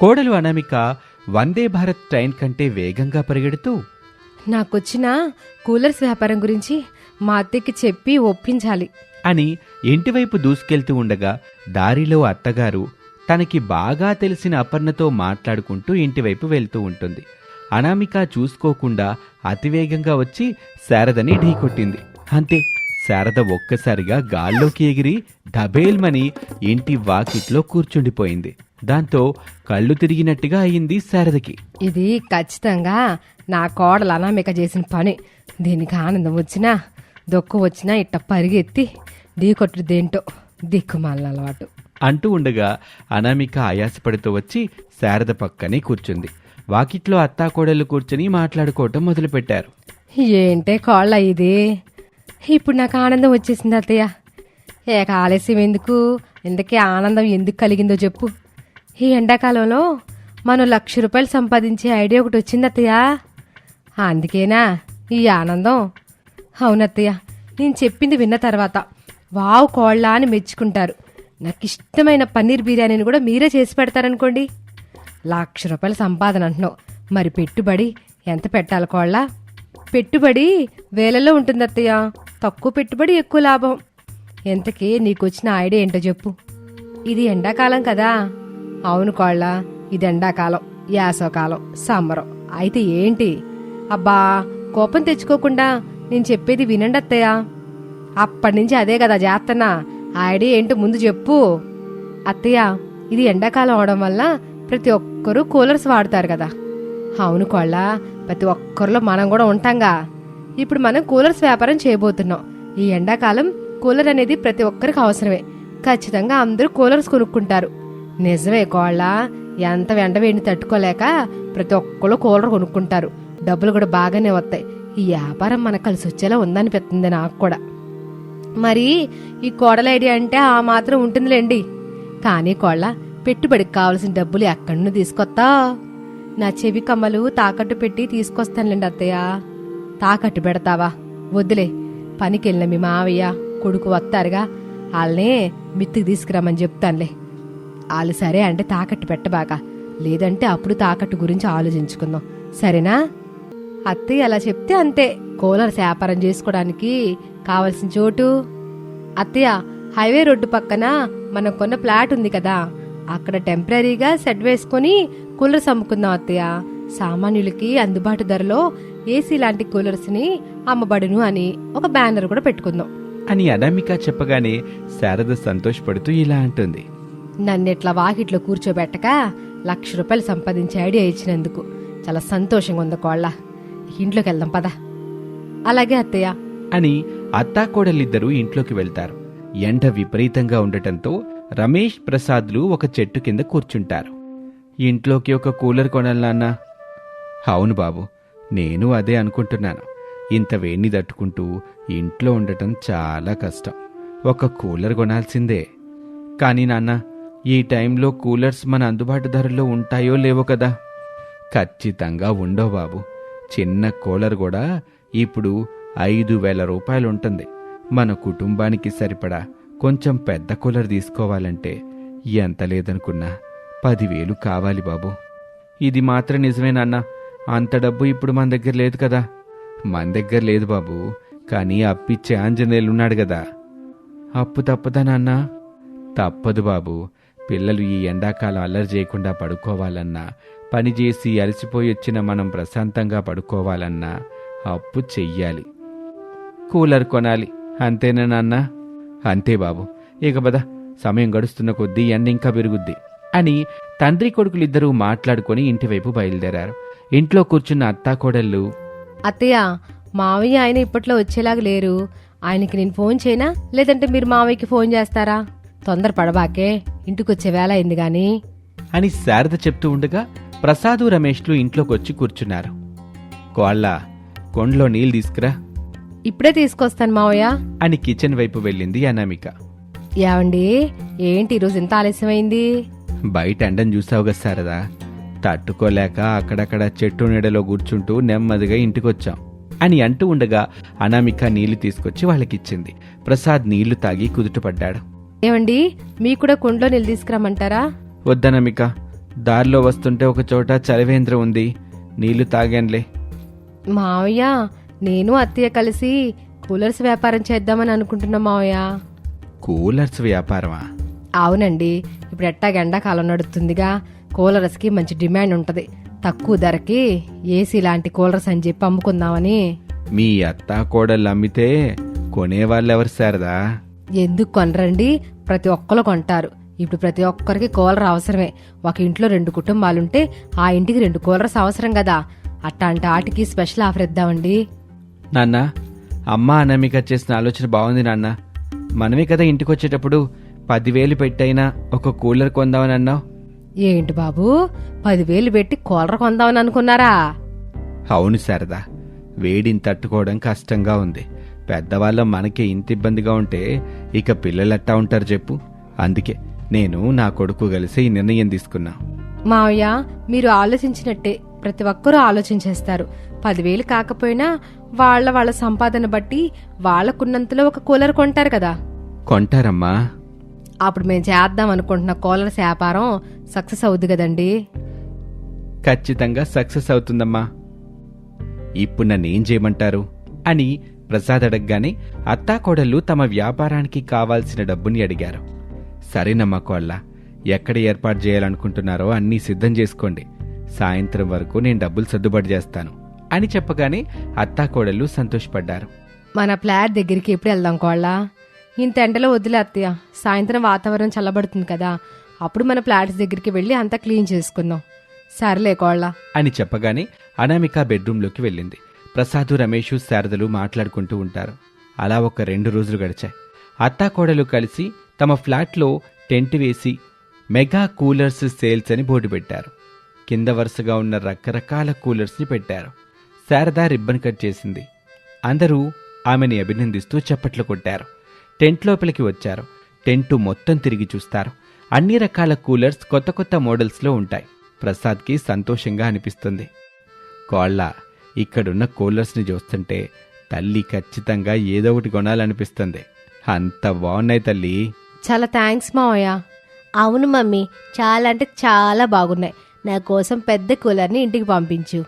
కోడలు అనామిక వందే భారత్ ట్రైన్ కంటే వేగంగా పరిగెడుతూ నాకొచ్చిన కూలర్స్ వ్యాపారం గురించి మా అత్తయ్యకి చెప్పి ఒప్పించాలి. అని ఇంటివైపు దూసుకెళ్తూ ఉండగా దారిలో అత్తగారు తనకి బాగా తెలిసిన అపర్ణతో మాట్లాడుకుంటూ ఇంటివైపు వెళ్తూ ఉంటుంది. అనామిక చూసుకోకుండా అతివేగంగా వచ్చి శారదని ఢీకొట్టింది అంతే శారద ఒక్కసారిగా గాల్లోకి ఎగిరి డబేల్మని ఇంటి వాకిట్లో కూర్చుండిపోయింది. దాంతో కళ్ళు తిరిగినట్టుగా అయింది శారదకి. ఇది ఖచ్చితంగా నా కోడలు అనామిక చేసిన పని. దీనికి ఆనందం వచ్చినా దుఃఖం వచ్చినా ఇట్ట పరిగెత్తి ఢీకొట్టుదేంటో దిక్కుమాలిన అలవాటు. అంటూ ఉండగా అనామిక ఆయాసపడుతూ వచ్చి శారద పక్కనే కూర్చుంది. వాకిట్లో అత్తాకోడళ్ళు కూర్చుని మాట్లాడుకోవటం మొదలుపెట్టారు. ఏంటే కోళ్ళ ఇది? ఇప్పుడు నాకు ఆనందం వచ్చేసింది అత్తయ్య. ఏక ఆలస్యం ఎందుకు? ఇంతకీ ఆనందం ఎందుకు కలిగిందో చెప్పు. ఈ ఎండాకాలంలో మనం లక్ష రూపాయలు సంపాదించే ఐడియా ఒకటి వచ్చింది అత్తయ్య అందుకేనా? ఈ ఆనందం. అవునత్తయ్య నేను చెప్పింది విన్న తర్వాత వావ్ కోళ్ళ అని మెచ్చుకుంటారు. నాకు ఇష్టమైన పన్నీర్ బిర్యానీని కూడా మీరే చేసి పెడతారనుకోండి. లక్ష రూపాయల సంపాదన అంటున్నావు. మరి పెట్టుబడి ఎంత పెట్టాలి కోళ్ళ? పెట్టుబడి వేలలో ఉంటుంది అత్తయ్య తక్కువ పెట్టుబడి ఎక్కువ లాభం. ఎంతకీ నీకు వచ్చిన ఐడియా ఏంటో చెప్పు. ఇది ఎండాకాలం కదా. అవును కోళ్ళ ఇది ఎండాకాలం యాసవకాలం సమ్మరం. అయితే ఏంటి? అబ్బా కోపం తెచ్చుకోకుండా నేను చెప్పేది వినండి అత్తయ్య. అప్పటి నుంచి అదే కదా చేస్తున్నా ఆ ఐడియా ఏంటో ముందు చెప్పు. అత్తయ్య ఇది ఎండాకాలం అవడం వల్ల ప్రతి ఒక్కరూ కూలర్స్ వాడతారు కదా. అవును కోళ్ళ ప్రతి ఒక్కరిలో మనం కూడా ఉంటాంగా. ఇప్పుడు మనం కూలర్స్ వ్యాపారం చేయబోతున్నాం. ఈ ఎండాకాలం కూలర్ అనేది ప్రతి ఒక్కరికి అవసరమే. ఖచ్చితంగా అందరూ కూలర్స్ కొనుక్కుంటారు. నిజమే కోళ్ళ ఎంత వెంట వేడిని తట్టుకోలేక ప్రతి ఒక్కరు కూలర్ కొనుక్కుంటారు. డబ్బులు కూడా బాగానే వస్తాయి. ఈ వ్యాపారం మనకు కలిసి వచ్చేలా ఉందనిపిస్తుంది నాకు కూడా. మరి ఈ కోడల ఐడియా అంటే ఆ మాత్రం ఉంటుందిలేండి. కానీ కోళ్ళ పెట్టుబడికి కావలసిన డబ్బులు ఎక్కడి నుండి తీసుకొస్తా నా చెవి కమ్మలు తాకట్టు పెట్టి తీసుకొస్తానులేండి అత్తయ్య. తాకట్టు పెడతావా? వద్దులే. పనికి వెళ్ళిన మీ మావయ్య కొడుకు వస్తారుగా. వాళ్ళనే మిత్తికి తీసుకురమ్మని చెప్తానులే. వాళ్ళు సరే అంటే తాకట్టు పెట్టబాక. లేదంటే అప్పుడు తాకట్టు గురించి ఆలోచించుకుందాం. సరేనా? అత్తయ్య అలా చెప్తే అంతే. కూలర్స్ వ్యాపారం చేసుకోవడానికి కావలసిన చోటు? అత్తయ్య హైవే రోడ్డు పక్కన మనం కొన్న ప్లాట్ ఉంది కదా. అక్కడ టెంపరీగా సెట్ వేసుకొని కూలర్స్ అమ్ముకుందాం అత్తయ్య. సామాన్యులకి అందుబాటు ధరలో ఏసీ లాంటి కూలర్స్ని అమ్మబడును అని ఒక బ్యానర్ కూడా పెట్టుకుందాం. అని అనామిక చెప్పగానే శారద సంతోషపడుతూ ఇలా అంటుంది. నన్నిట్లా వాకిట్లో కూర్చోబెట్టక లక్ష రూపాయలు సంపాదించే ఐడియా ఇచ్చినందుకు. చాలా సంతోషంగా ఉంది కోళ్ళ. ఇంట్లోకి వెళ్దాం పద. అలాగే అత్తయ్య. అని అత్తాకోడలిద్దరూ ఇంట్లోకి వెళ్తారు. ఎండ విపరీతంగా ఉండటంతో రమేష్ ప్రసాద్లు ఒక చెట్టు కింద కూర్చుంటారు. ఇంట్లోకి ఒక కూలర్ కొనాలన్నా అవును బాబు నేను అదే అనుకుంటున్నాను. ఇంత వేడిని తట్టుకుంటూ ఇంట్లో ఉండటం చాలా కష్టం. ఒక కూలర్ కొనాల్సిందే. కానీ నాన్న ఈ టైంలో కూలర్స్ మన అందుబాటు ధరల్లో ఉంటాయో లేవో కదా? ఖచ్చితంగా ఉండవు బాబు. చిన్న కూలర్ కూడా ఇప్పుడు ఐదు వేల రూపాయలు ఉంటుంది. మన కుటుంబానికి సరిపడా కొంచెం పెద్ద కూలర్ తీసుకోవాలంటే ఎంత లేదనుకున్నా పదివేలు కావాలి బాబు. ఇది మాత్రం నిజమేనన్నా అంత డబ్బు ఇప్పుడు మన దగ్గర లేదు కదా. మన దగ్గర లేదు బాబు. కానీ అప్పిచ్చే ఆంజనేయులున్నాడు కదా. అప్పు తప్పదా నాన్న? తప్పదు బాబు. పిల్లలు ఈ ఎండాకాలం అల్లరి చేయకుండా పడుకోవాలన్నా పని చేసి అలసిపోయి వచ్చిన మనం ప్రశాంతంగా పడుకోవాలన్నా అప్పు చెయ్యాలి. కూలర్ కొనాలి. అంతేనా నాన్న? అంతే బాబు. ఇక పద. సమయం గడుస్తున్న కొద్దీ ఎండ ఇంకా పెరుగుద్ది అని తండ్రి కొడుకులిద్దరూ మాట్లాడుకొని ఇంటివైపు బయలుదేరారు. ఇంట్లో కూర్చున్న అత్తాకోడళ్ళు అత్తయ్య మావయ్య ఆయన ఇప్పట్లో వచ్చేలాగా లేరు. ఆయనకి నేను ఫోన్ చేయనా? లేదంటే మీరు మావయ్యకి ఫోన్ చేస్తారా? తొందర పడబాకే ఇంటికి వచ్చే వేళ అయింది గాని. అని శారద చెప్తూ ఉండగా ప్రసాదు రమేష్లు ఇంట్లోకి వచ్చి కూర్చున్నారు. కోళ్ళ కొండలో నీళ్ళు తీసుకురా. ఇప్పుడే తీసుకొస్తాను మావయ్య. అని కిచెన్ వైపు వెళ్ళింది అనామిక. ఏమండి ఏంటి ఈరోజు ఇంత ఆలస్యమైంది? బయట ఎండను చూసావుగా శారదా. తట్టుకోలేక అక్కడక్కడ చెట్టు నీడలో కూర్చుంటూ నెమ్మదిగా ఇంటికొచ్చాం అని అంటూ ఉండగా అనామిక నీళ్ళు తీసుకొచ్చి వాళ్ళకిచ్చింది. ప్రసాద్ నీళ్ళు తాగి కుదుటపడ్డాడు. ఏమండి మీకు కూడా కుండలో నీళ్ళు తీసుకురమ్మంటారా? వద్దనమిక దారిలో వస్తుంటే ఒక చోట చలివేంద్ర ఉంది. నీళ్ళు తాగానులే. మావయ్య నేను అత్తయ్య కలిసి కూలర్స్ వ్యాపారం చేద్దామని అనుకుంటున్నా మావయ్య. కూలర్స్ వ్యాపారమా? అవునండి ఇప్పుడు ఎట్టాగ ఎండాకాలం నడుస్తుందిగా. కూలర్స్కి మంచి డిమాండ్ ఉంటుంది. తక్కువ ధరకి ఏసీ లాంటి కూలర్స్ అని చెప్పి అమ్ముకుందామని. మీ అత్త కోడళ్ళు అమ్మితే కొనేవాళ్ళు ఎవరు శారదా? ఎందుకు కొనరండి? ప్రతి ఒక్కరు కొంటారు. ఇప్పుడు ప్రతి ఒక్కరికి కూలర్ అవసరమే. ఒక ఇంట్లో రెండు కుటుంబాలుంటే ఆ ఇంటికి రెండు కూలర్స్ అవసరం కదా అట్లాంటి ఆటికి స్పెషల్ ఆఫర్ ఇద్దామండి. నాన్న అమ్మ అనామిక చేసిన ఆలోచన బాగుంది నాన్న. మనమే కదా ఇంటికి వచ్చేటప్పుడు పదివేలు పెట్టైనా ఒక కూలర్ కొందామని అన్నావు? ఏంటి బాబు? పదివేలు పెట్టి కూలర్ కొందామని అనుకున్నారా? అవును శారదా. వేడిని తట్టుకోవడం కష్టంగా ఉంది. పెద్దవాళ్ళం మనకే ఇంత ఇబ్బందిగా ఉంటే ఇక పిల్లలు ఎట్టా ఉంటారు చెప్పు. అందుకే నేను నా కొడుకు కలిసి ఈ నిర్ణయం తీసుకున్నా. మావయ్య మీరు ఆలోచించినట్టే. ప్రతి ఒక్కరూ ఆలోచించేస్తారు. పదివేలు కాకపోయినా వాళ్ళ వాళ్ళ సంపాదన బట్టి వాళ్ళకున్నంతలో ఒక కూలర్ కొంటారు కదా. కొంటారమ్మా. అప్పుడు మేము చేద్దాం అనుకుంటున్న కూలర్స్ వ్యాపారం సక్సెస్ అవుద్ది కదండి. ఖచ్చితంగా సక్సెస్ అవుతుందమ్మా. ఇప్పుడు నన్నేం చేయమంటారు? అని ప్రసాద్ అడగగానే అత్తాకోడళ్ళు తమ వ్యాపారానికి కావాల్సిన డబ్బుని అడిగారు. సరేనమ్మా కోళ్ళ ఎక్కడ ఏర్పాటు చేయాలనుకుంటున్నారో అన్నీ సిద్ధం చేసుకోండి. సాయంత్రం వరకు నేను డబ్బులు సర్దుబాటు చేస్తాను అని చెప్పగానే అత్తాకోడళ్ళు సంతోషపడ్డారు. మన ఫ్లాట్ దగ్గరికి ఎప్పుడు వెళ్దాం కోళ్ళ ఇంత ఎండలో వదిలే అత్తయ్య. సాయంత్రం వాతావరణం చల్లబడుతుంది కదా. అప్పుడు మన ఫ్లాట్స్ దగ్గరికి వెళ్ళి అంతా క్లీన్ చేసుకుందాం. సర్లే కోళ్ళ అని చెప్పగానే అనామిక బెడ్రూంలోకి వెళ్ళింది. ప్రసాదు రమేష్ శారదలు మాట్లాడుకుంటూ ఉంటారు. అలా ఒక రెండు రోజులు గడిచాయి. అత్తాకోడలు కలిసి తమ ఫ్లాట్లో టెంట్ వేసి మెగా కూలర్స్ సేల్స్ అని బోర్డు పెట్టారు. కింద వరుసగా ఉన్న రకరకాల కూలర్స్ని పెట్టారు. శారద రిబ్బన్ కట్ చేసింది. అందరూ ఆమెని అభినందిస్తూ చప్పట్లు కొట్టారు. టెంట్ లోపలికి వచ్చారు. టెంటు మొత్తం తిరిగి చూస్తారు. అన్ని రకాల కూలర్స్ కొత్త కొత్త మోడల్స్లో ఉంటాయి. ప్రసాద్కి సంతోషంగా అనిపిస్తుంది. కోళ్ళ ఇక్కడున్న కూలర్స్ని చూస్తుంటే తల్లి ఖచ్చితంగా ఏదో ఒకటి కొనాలనిపిస్తుంది. అంత బాగున్నాయి తల్లి. చాలా థ్యాంక్స్ మావయ్య. అవును మమ్మీ చాలా అంటే చాలా బాగున్నాయి. నా కోసం పెద్ద కూలర్ని ఇంటికి పంపించు.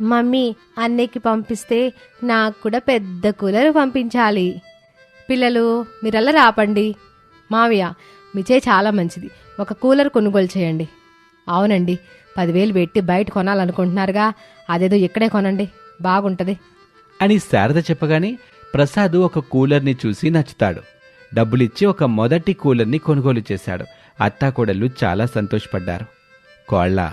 మమ్మీ అన్నయ్యకి పంపిస్తే నాకు కూడా పెద్ద కూలర్ పంపించాలి. పిల్లలు మీరల్లా రాపండి. మావయ్య మీచే చాలా మంచిది. ఒక కూలర్ కొనుగోలు చేయండి. అవునండి. పదివేలు పెట్టి బయట కొనాలనుకుంటున్నారుగా అదేదో ఇక్కడే కొనండి బాగుంటుంది. అని శారద చెప్పగానే ప్రసాద్ ఒక కూలర్ని చూసి నచ్చుతాడు. డబ్బులిచ్చి ఒక మొదటి కూలర్ని కొనుగోలు చేశాడు. అత్తాకోడళ్ళు చాలా సంతోషపడ్డారు. కోళ్ళ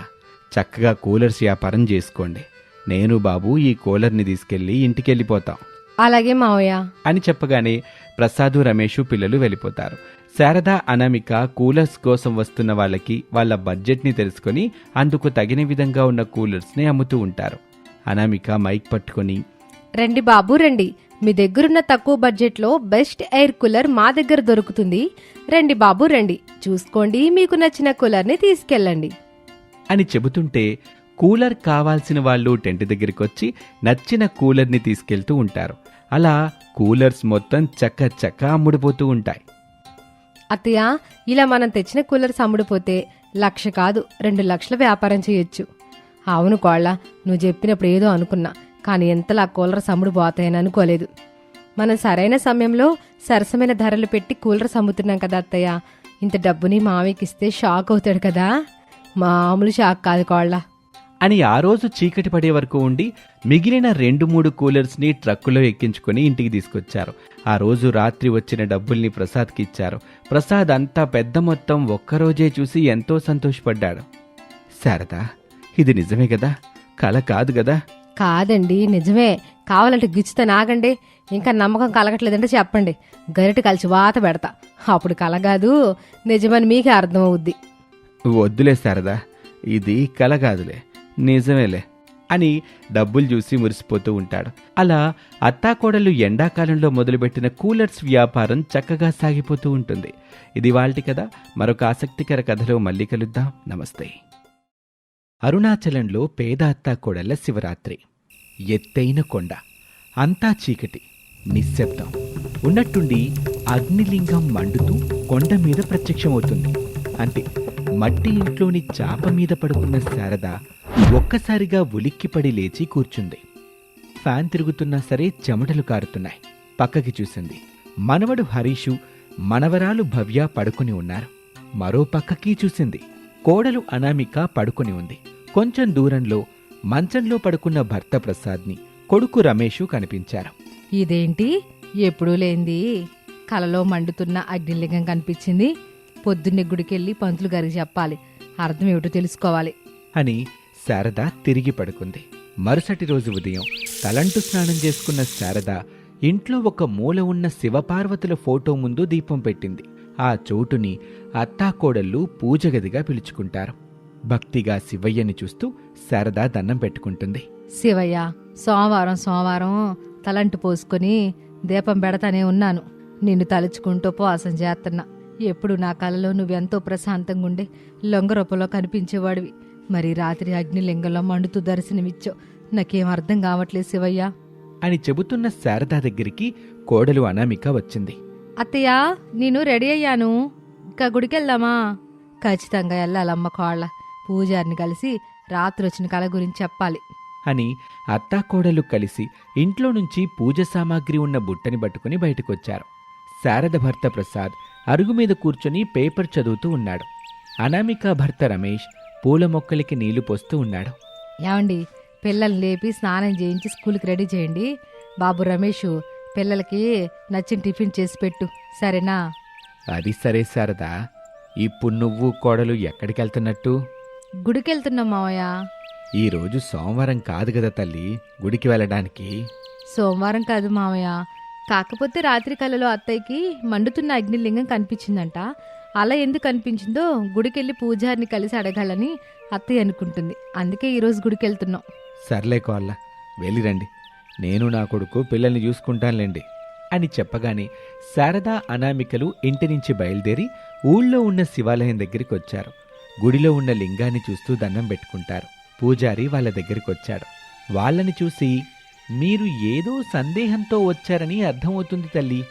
చక్కగా కూలర్స్ వ్యాపారం చేసుకోండి. నేను బాబు ఈ కూలర్ని తీసుకెళ్ళి ఇంటికెళ్ళిపోతాం. అలాగే మావయ్య. అని చెప్పగానే ప్రసాదు రమేషు పిల్లలు వెళ్ళిపోతారు. శారద అనామిక కూలర్స్ కోసం వస్తున్న వాళ్ళకి వాళ్ళ బడ్జెట్ని తెలుసుకొని అందుకు తగిన విధంగా ఉన్న కూలర్స్ని అమ్ముతూ ఉంటారు. అనామిక మైక్ పట్టుకొని రండి బాబు రండి. మీ దగ్గరున్న తక్కువ బడ్జెట్లో బెస్ట్ ఎయిర్ కూలర్ మా దగ్గర దొరుకుతుంది. రండి బాబు రండి. చూసుకోండి మీకు నచ్చిన కూలర్ని తీసుకెళ్ళండి. అని చెబుతుంటే కూలర్ కావాల్సిన వాళ్ళు టెంట్ దగ్గరికి వచ్చి నచ్చిన కూలర్ని తీసుకెళ్తూ ఉంటారు. అలా కూలర్స్ మొత్తం చక్క చక్క అమ్ముడుపోతూ ఉంటాయి. అత్తయ్య ఇలా మనం తెచ్చిన కూలర్ సమ్ముడిపోతే లక్ష కాదు రెండు లక్షల వ్యాపారం చేయొచ్చు. అవును కోళ్ళ నువ్వు చెప్పినప్పుడు ఏదో అనుకున్నా కానీ ఎంతలా కూలర్ సమ్ముడు పోతాయని అనుకోలేదు. మనం సరైన సమయంలో సరసమైన ధరలు పెట్టి కూలర్స్ అమ్ముతున్నాం కదా అత్తయ్య. ఇంత డబ్బుని మామయ్యకి ఇస్తే షాక్ అవుతాడు కదా. మామూలు షాక్ కాదు కోళ్ళ. అని ఆ రోజు చీకటి పడే వరకు ఉండి మిగిలిన రెండు మూడు కూలర్స్ని ట్రక్కులో ఎక్కించుకొని ఇంటికి తీసుకొచ్చారు. ఆ రోజు రాత్రి వచ్చిన డబ్బుల్ని ప్రసాద్కి ఇచ్చారు. ప్రసాద్ అంతా పెద్ద మొత్తం ఒక్కరోజే చూసి ఎంతో సంతోషపడ్డాడు. శారదా ఇది నిజమే కదా? కల కాదు కదా? కాదండి నిజమే. కావాలంటే గిచ్చుతో నాగండి. ఇంకా నమ్మకం కలగట్లేదంటే చెప్పండి. గరిట కలిసి వాత పెడతా. అప్పుడు కలగాదు నిజమని మీకే అర్థమవుద్ది. వద్దులే శారదా ఇది కల కాదులే. నిజమేలే అని డబ్బులు చూసి మురిసిపోతూ ఉంటాడు. అలా అత్తాకోడలు ఎండాకాలంలో మొదలుపెట్టిన కూలర్స్ వ్యాపారం చక్కగా సాగిపోతూ ఉంటుంది. ఇది వాళ్ళటి కదా మరొక ఆసక్తికర కథలో మళ్ళీ కలుద్దాం. నమస్తే. అరుణాచలంలో పేద అత్తాకోడళ్ళ శివరాత్రి. ఎత్తైన కొండ. అంతా చీకటి. నిశ్శబ్దం. ఉన్నట్టుండి అగ్నిలింగం మండుతూ కొండ మీద ప్రత్యక్షమవుతుంది. అంతే మట్టి ఇంట్లోని చాప మీద పడుకున్న శారద ఒక్కసారిగా ఉలిక్కిపడి లేచి కూర్చుంది. ఫ్యాన్ తిరుగుతున్నా సరే చెమటలు కారుతున్నాయి. పక్కకి చూసింది. మనవడు హరీషు మనవరాలు భవ్య పడుకుని ఉన్నారు. మరో పక్కకి చూసింది. కోడలు అనామిక పడుకుని ఉంది. కొంచెం దూరంలో మంచంలో పడుకున్న భర్త ప్రసాద్ని కొడుకు రమేషు కనిపించారు. ఇదేంటి? ఎప్పుడూ లేంది కలలో మండుతున్న అగ్నిలింగం కనిపించింది. పొద్దున్నే గుడికెళ్ళి పంతులు గారికి చెప్పాలి. అర్థం ఏమిటో తెలుసుకోవాలి. అని శారద తిరిగి పడుకుంది. మరుసటి రోజు ఉదయం తలంటు స్నానం చేసుకున్న శారద ఇంట్లో ఒక మూల ఉన్న శివపార్వతుల ఫోటో ముందు దీపం పెట్టింది. ఆ చోటుని అత్తాకోడళ్ళు పూజగదిగా పిలుచుకుంటారు. భక్తిగా శివయ్యని చూస్తూ శారద దండం పెట్టుకుంటుంది. శివయ్య సోమవారం సోమవారం తలంటు పోసుకొని దీపం పెడతానే ఉన్నాను. నిన్ను తలుచుకుంటూ పోసం చేస్తున్నా. ఎప్పుడు నా కలలో నువ్వెంతో ప్రశాంతంగా ఉండే లొంగరూపంలో కనిపించేవాడివి. మరి రాత్రి అగ్నిలింగంలో మండుతూ దర్శనమిచ్చావు నాకేం అర్థం కావట్లేదు శివయ్య. అని చెబుతున్న శారద దగ్గరికి కోడలు అనామిక వచ్చింది. అత్తయ్య నేను రెడీ అయ్యాను. ఇంకా గుడికెళ్దామా? ఖచ్చితంగా వెళ్ళాలమ్మ కోళ్ళ. పూజారిని కలిసి రాత్రి వచ్చిన కళ గురించి చెప్పాలి. అని అత్తాకోడలు కలిసి ఇంట్లో నుంచి పూజ సామాగ్రి ఉన్న బుట్టని పట్టుకుని బయటకొచ్చారు. శారద భర్త ప్రసాద్ అరుగు మీద కూర్చొని పేపర్ చదువుతూ ఉన్నాడు. అనామిక భర్త రమేష్ పూల మొక్కలకి నీళ్ళు పోస్తూ ఉన్నాడు. ఏమండి పిల్లల్ని లేపి స్నానం చేయించి స్కూల్కి రెడీ చేయండి. బాబు రమేష్ పిల్లలకి నచ్చిన టిఫిన్ చేసి పెట్టు. సరేనా? అది సరే శారదా. ఇప్పుడు నువ్వు కోడలు ఎక్కడికి వెళ్తున్నట్టు గుడికి వెళ్తున్నాం మావయ్య ఈరోజు సోమవారం కాదు కదా తల్లి గుడికి వెళ్ళడానికి? సోమవారం కాదు మావయ్య. కాకపోతే రాత్రి కళలో అత్తయ్యకి మండుతున్న అగ్నిలింగం కనిపించిందంట. అలా ఎందుకు అనిపించిందో గుడికెళ్ళి పూజారిని కలిసి అడగాలని అత్తయ్య అనుకుంటుంది. అందుకే ఈరోజు గుడికి వెళ్తున్నాం సర్లే కోళ్ళ వెళ్ళిరండి నేను నా కొడుకు పిల్లల్ని చూసుకుంటానులేండి అని చెప్పగానే శారదా అనామికలు ఇంటి నుంచి బయలుదేరి ఊళ్ళో ఉన్న శివాలయం దగ్గరికి వచ్చారు గుడిలో ఉన్న లింగాన్ని చూస్తూ దండం పెట్టుకుంటారు. పూజారి వాళ్ళ దగ్గరికి వచ్చాడు వాళ్ళని చూసి మీరు ఏదో సందేహంతో వచ్చారని అర్థమవుతుంది తల్లి.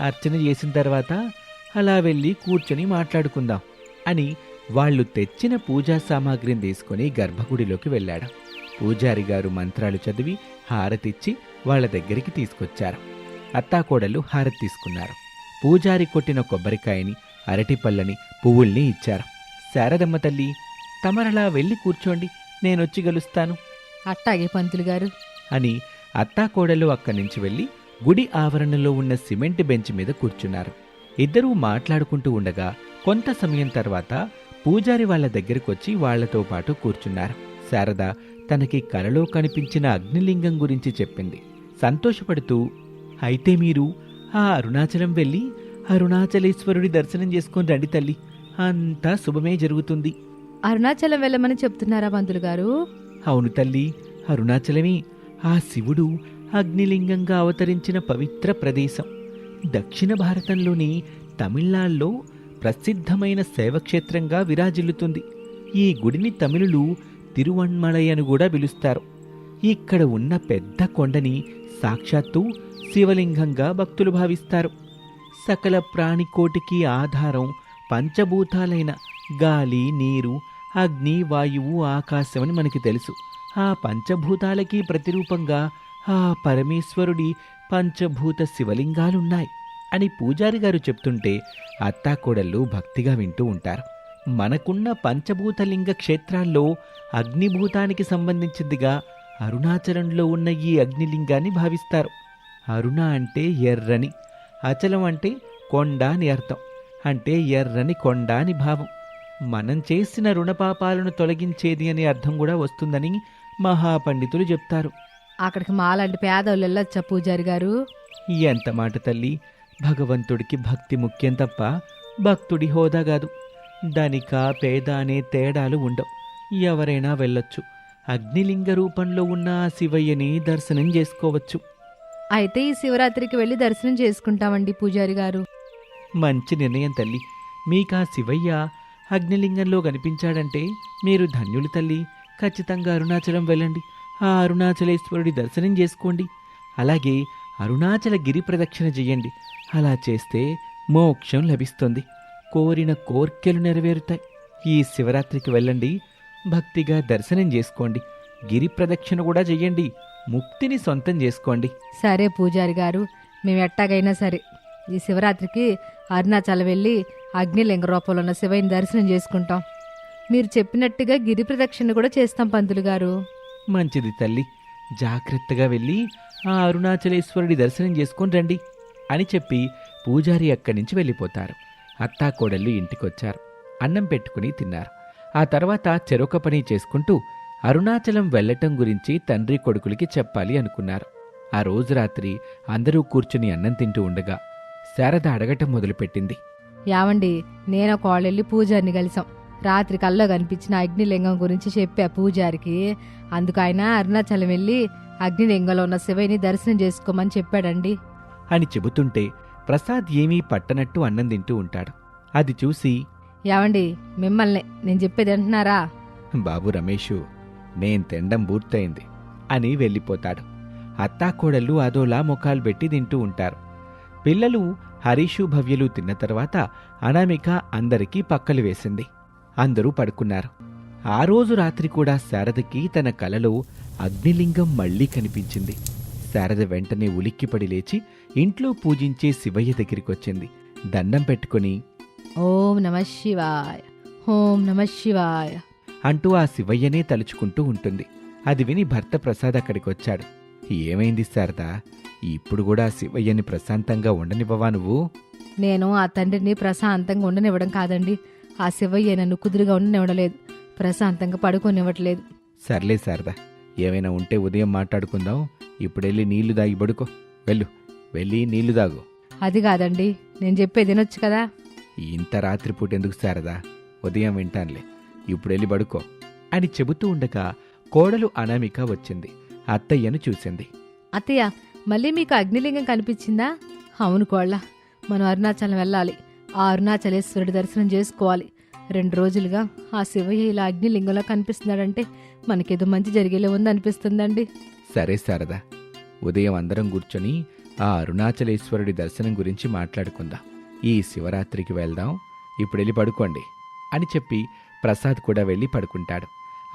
అర్చన చేసిన తర్వాత అలా వెళ్ళి కూర్చొని మాట్లాడుకుందాం అని వాళ్ళు తెచ్చిన పూజా సామాగ్రిని తీసుకుని గర్భగుడిలోకి వెళ్ళాడు. పూజారి గారు మంత్రాలు చదివి హారతిచ్చి వాళ్ళ దగ్గరికి తీసుకొచ్చారు. అత్తాకోడలు హారతి తీసుకున్నారు. పూజారి కొట్టిన కొబ్బరికాయని అరటిపళ్ళని పువ్వుల్ని ఇచ్చారు. శారదమ్మ తల్లి తమరలా వెళ్ళి కూర్చోండి నేనొచ్చి గలుస్తాను. అట్టాగే పంతులు గారు. అని అత్తాకోడలు అక్కడి నుంచి వెళ్ళి గుడి ఆవరణలో ఉన్న సిమెంట్ బెంచ్ మీద కూర్చున్నారు. ఇద్దరూ మాట్లాడుకుంటూ ఉండగా కొంత సమయం తర్వాత పూజారి వాళ్ళ దగ్గరకొచ్చి వాళ్ళతో పాటు కూర్చున్నారు. శారద తనకి కలలో కనిపించిన అగ్నిలింగం గురించి చెప్పింది. సంతోషపడుతూ అయితే మీరు ఆ అరుణాచలం వెళ్ళి అరుణాచలేశ్వరుడి దర్శనం చేసుకొని రండి తల్లి. అంతా శుభమే జరుగుతుంది. అరుణాచలం వెళ్ళమని చెప్తున్నారా పంతులు గారు? అవును తల్లి. అరుణాచలమే ఆ శివుడు అగ్నిలింగంగా అవతరించిన పవిత్ర ప్రదేశం. దక్షిణ భారతంలోని తమిళనాడులో ప్రసిద్ధమైన శైవక్షేత్రంగా విరాజిల్లుతుంది. ఈ గుడిని తమిళులు తిరువన్మలై అని కూడా పిలుస్తారు. ఇక్కడ ఉన్న పెద్ద కొండని సాక్షాత్తు శివలింగంగా భక్తులు భావిస్తారు. సకల ప్రాణికోటికి ఆధారం పంచభూతాలైన గాలి నీరు అగ్ని వాయువు ఆకాశం అని మనకి తెలుసు. ఆ పంచభూతాలకి ప్రతిరూపంగా ఆ పరమేశ్వరుడి పంచభూత శివలింగాలున్నాయి అని పూజారి గారు చెప్తుంటే అత్తాకోడళ్ళు భక్తిగా వింటూ ఉంటారు. మనకున్న పంచభూతలింగ క్షేత్రాల్లో అగ్నిభూతానికి సంబంధించిందిగా అరుణాచలంలో ఉన్న ఈ అగ్నిలింగాన్ని భావిస్తారు. అరుణ అంటే ఎర్రని అచలం అంటే కొండ అని అర్థం. అంటే ఎర్రని కొండ అని భావం. మనం చేసిన రుణపాపాలను తొలగించేది అనే అర్థం కూడా వస్తుందని మహాపండితులు చెప్తారు. అక్కడికి మాలాంటి పేదవాళ్ళు వెళ్ళొచ్చా పూజారి గారు? ఎంత మాట తల్లి. భగవంతుడికి భక్తి ముఖ్యం తప్ప భక్తుడి హోదా కాదు. ధనిక పేద అనే తేడాలు ఉండవు. ఎవరైనా వెళ్ళొచ్చు. అగ్నిలింగ రూపంలో ఉన్న ఆ శివయ్యని దర్శనం చేసుకోవచ్చు. అయితే ఈ శివరాత్రికి వెళ్ళి దర్శనం చేసుకుంటామండి పూజారి గారు. మంచి నిర్ణయం తల్లి. మీకా శివయ్య అగ్నిలింగంలో కనిపించాడంటే మీరు ధన్యులు తల్లి. ఖచ్చితంగా అరుణాచలం వెళ్ళండి. ఆ అరుణాచలేశ్వరుడి దర్శనం చేసుకోండి. అలాగే అరుణాచల గిరి ప్రదక్షిణ చెయ్యండి అలా చేస్తే మోక్షం లభిస్తుంది. కోరిన కోర్కెలు నెరవేరుతాయి. ఈ శివరాత్రికి వెళ్ళండి. భక్తిగా దర్శనం చేసుకోండి. గిరి ప్రదక్షిణ కూడా చెయ్యండి ముక్తిని సొంతం చేసుకోండి. సరే పూజారి గారు మేము ఎట్టాగైనా సరే ఈ శివరాత్రికి అరుణాచలం వెళ్ళి అగ్నిలింగ రూపంలో ఉన్న శివయ్యని దర్శనం చేసుకుంటాం. మీరు చెప్పినట్టుగా గిరి ప్రదక్షిణ కూడా చేస్తాం పంతులు గారు. మంచిది తల్లి. జాగ్రత్తగా వెళ్ళి ఆ అరుణాచలేశ్వరుడి దర్శనం చేసుకొని రండి అని చెప్పి పూజారి అక్కడి నుంచి వెళ్ళిపోతారు. అత్తాకోడళ్ళు ఇంటికొచ్చారు. అన్నం పెట్టుకుని తిన్నారు. ఆ తర్వాత చెరొక పని చేసుకుంటూ అరుణాచలం వెళ్ళటం గురించి తండ్రి కొడుకులకి చెప్పాలి అనుకున్నారు. ఆ రోజు రాత్రి అందరూ కూర్చుని అన్నం తింటూ ఉండగా శారద అడగటం మొదలుపెట్టింది. యావండి నేను ఒక పూజారిని కలిసాం. రాత్రి కల్లో కనిపించిన అగ్నిలింగం గురించి చెప్పా పూజారికి. అందుకు ఆయన అరుణాచలం వెళ్ళి అగ్నిలింగంలో ఉన్న శివయ్యని దర్శనం చేసుకోమని చెప్పాడండి. అని చెబుతుంటే ప్రసాద్ ఏమీ పట్టనట్టు అన్నం తింటూ ఉంటాడు. అది చూసి యావండి మిమ్మల్ని నేను చెప్పేది అంటున్నారా? బాబు రమేషు నేను తినడం పూర్తయింది అని వెళ్ళిపోతాడు. అత్తాకోడళ్ళు అదోలా ముఖాలు పెట్టి తింటూ ఉంటారు. పిల్లలు హరీషు భవ్యలు తిన్న తర్వాత అనామిక అందరికీ పక్కలు వేసింది. అందరూ పడుకున్నారు. ఆ రోజు రాత్రి కూడా శారదకి తన కలలో అగ్నిలింగం మళ్ళీ కనిపించింది. శారద వెంటనే ఉలిక్కిపడి లేచి ఇంట్లో పూజించే శివయ్య దగ్గరికొచ్చింది. దండం పెట్టుకుని ఓం నమ శివాయ ఓం నమ శివాయ అంటూ ఆ శివయ్యనే తలుచుకుంటూ ఉంటుంది. అది విని భర్త ప్రసాద్ అక్కడికొచ్చాడు. ఏమైంది శారదా? ఇప్పుడు కూడా శివయ్యని ప్రశాంతంగా ఉండనివ్వవా నువ్వు? నేను ఆ తండ్రిని ప్రశాంతంగా ఉండనివ్వడం కాదండి. ఆ శివయ్య నన్ను కుదురుగా ఉండనివ్వడలేదు. ప్రశాంతంగా పడుకోనివ్వట్లేదు. సర్లే శారదా ఏమైనా ఉంటే ఉదయం మాట్లాడుకుందాం. ఇప్పుడెళ్ళి నీళ్ళు దాగి పడుకో. వెళ్ళు వెళ్ళి నీళ్ళు దాగు అది కాదండి నేను చెప్పేది వినొచ్చు కదా? ఇంత రాత్రిపూట ఎందుకు శారదా? ఉదయం వింటానులే ఇప్పుడెళ్ళి పడుకో అని చెబుతూ ఉండగా కోడలు అనామిక వచ్చింది. అత్తయ్యను చూసింది. అత్తయ్య మళ్ళీ మీకు అగ్నిలింగం కనిపించిందా? అవును కోళ్ళ మనం అరుణాచలం వెళ్ళాలి. ఆ అరుణాచలేశ్వరుడి దర్శనం చేసుకోవాలి. రెండు రోజులుగా ఆ శివయ్య ఇలా అగ్నిలింగంలో కనిపిస్తున్నాడంటే మనకేదో మంచి జరిగేలా ఉంది అనిపిస్తుందండి సరే శారదా ఉదయం అందరం కూర్చొని ఆ అరుణాచలేశ్వరుడి దర్శనం గురించి మాట్లాడుకుందాం. ఈ శివరాత్రికి వెళ్దాం ఇప్పుడు వెళ్ళి పడుకోండి అని చెప్పి ప్రసాద్ కూడా వెళ్ళి పడుకుంటాడు.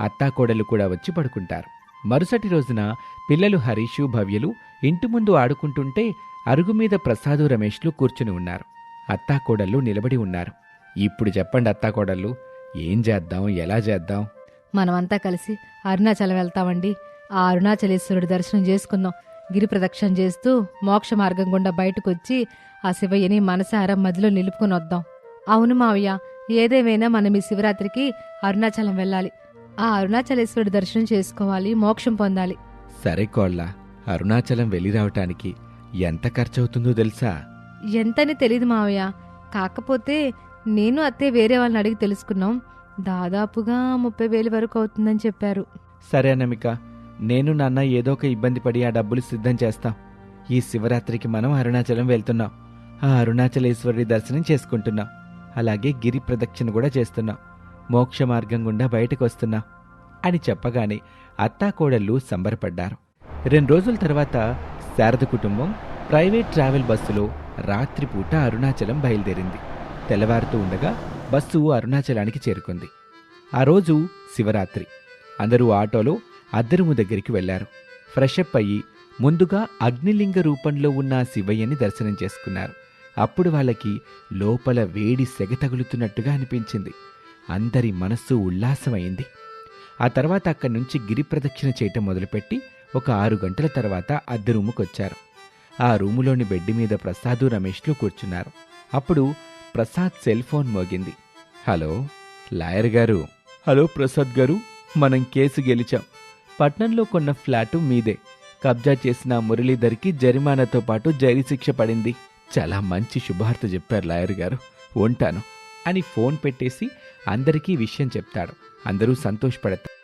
అత్తాకోడలు కూడా వచ్చి పడుకుంటారు. మరుసటి రోజున పిల్లలు హరీషు భవ్యలు ఇంటి ముందు ఆడుకుంటుంటే అరుగు మీద ప్రసాదు రమేష్లు కూర్చుని ఉన్నారు. అత్తాకోడళ్ళు నిలబడి ఉన్నారు. ఇప్పుడు చెప్పండి అత్తాకోడళ్ళు ఏం చేద్దాం ఎలా చేద్దాం? మనమంతా కలిసి అరుణాచలం వెళ్తామండి. ఆ అరుణాచలేశ్వరుడి దర్శనం చేసుకుందాం. గిరి ప్రదక్షిణ చేస్తూ మోక్ష మార్గం గుండా బయటకు వచ్చి ఆ శివయ్యని మనసారా మదిలో నిలుపుకొని వద్దాం. అవును మావయ్య ఏదేమైనా మనం ఈ శివరాత్రికి అరుణాచలం వెళ్ళాలి. ఆ అరుణాచలేశ్వరుడి దర్శనం చేసుకోవాలి మోక్షం పొందాలి. సరే కోళ్ళ అరుణాచలం వెళ్ళి రావటానికి ఎంత ఖర్చవుతుందో తెలుసా? ఎంతని తెలీదు మావయ్య. కాకపోతే నేను అత్తే వేరే వాళ్ళని అడిగి తెలుసుకున్నాం. దాదాపుగా ముప్పై వేలు వరకు అవుతుందని చెప్పారు. సరే అనమిక నేను నాన్న ఏదో ఒక ఇబ్బంది పడి ఆ డబ్బులు సిద్ధం చేస్తాం. ఈ శివరాత్రికి మనం అరుణాచలం వెళ్తున్నాం. ఆ అరుణాచలేశ్వరుడి దర్శనం చేసుకుంటున్నాం. అలాగే గిరి ప్రదక్షిణ కూడా చేస్తున్నాం. మోక్ష మార్గం గుండా బయటకు వస్తున్నాం. అని చెప్పగానే అత్తాకోడళ్ళు సంబరపడ్డారు. రెండు రోజుల తర్వాత శారద కుటుంబం ప్రైవేట్ ట్రావెల్ బస్సులో రాత్రిపూట అరుణాచలం బయలుదేరింది. తెల్లవారుతూ ఉండగా బస్సు అరుణాచలానికి చేరుకుంది. ఆ రోజు శివరాత్రి. అందరూ ఆటోలో అద్దరుము దగ్గరికి వెళ్ళారు. ఫ్రెష్ అప్ అయ్యి ముందుగా అగ్నిలింగ రూపంలో ఉన్న శివయ్యని దర్శనం చేసుకున్నారు. అప్పుడు వాళ్ళకి లోపల వేడి సెగ తగులుతున్నట్టుగా అనిపించింది. అందరి మనస్సు ఉల్లాసమైంది ఆ తర్వాత అక్కడి నుంచి గిరి ప్రదక్షిణ చేయటం మొదలుపెట్టి ఒక ఆరు గంటల తర్వాత అద్దె రూముకొచ్చారు ఆ రూములోని బెడ్ మీద ప్రసాదు రమేష్లు కూర్చున్నారు. అప్పుడు ప్రసాద్ సెల్ ఫోన్ మోగింది. హలో లాయర్ గారు. హలో ప్రసాద్ గారు. మనం కేసు గెలిచాం. పట్నంలో కొన్న ఫ్లాటు మీదే. కబ్జా చేసిన మురళీధర్కి జరిమానాతో పాటు జైలు శిక్ష పడింది. చాలా మంచి శుభార్త చెప్పారు లాయర్ గారు. ఉంటాను. అని ఫోన్ పెట్టేసి అందరికీ విషయం చెప్తాడు. అందరూ సంతోషపడతారు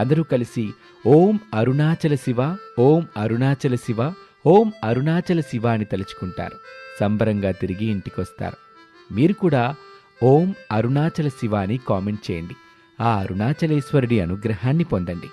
అందరూ కలిసి ఓం అరుణాచల శివ ఓం అరుణాచల శివ ఓం అరుణాచల శివ అని తలుచుకుంటారు. సంబరంగా తిరిగి ఇంటికొస్తారు. మీరు కూడా ఓం అరుణాచల శివ అని కామెంట్ చేయండి. ఆ అరుణాచలేశ్వరుడి అనుగ్రహాన్ని పొందండి.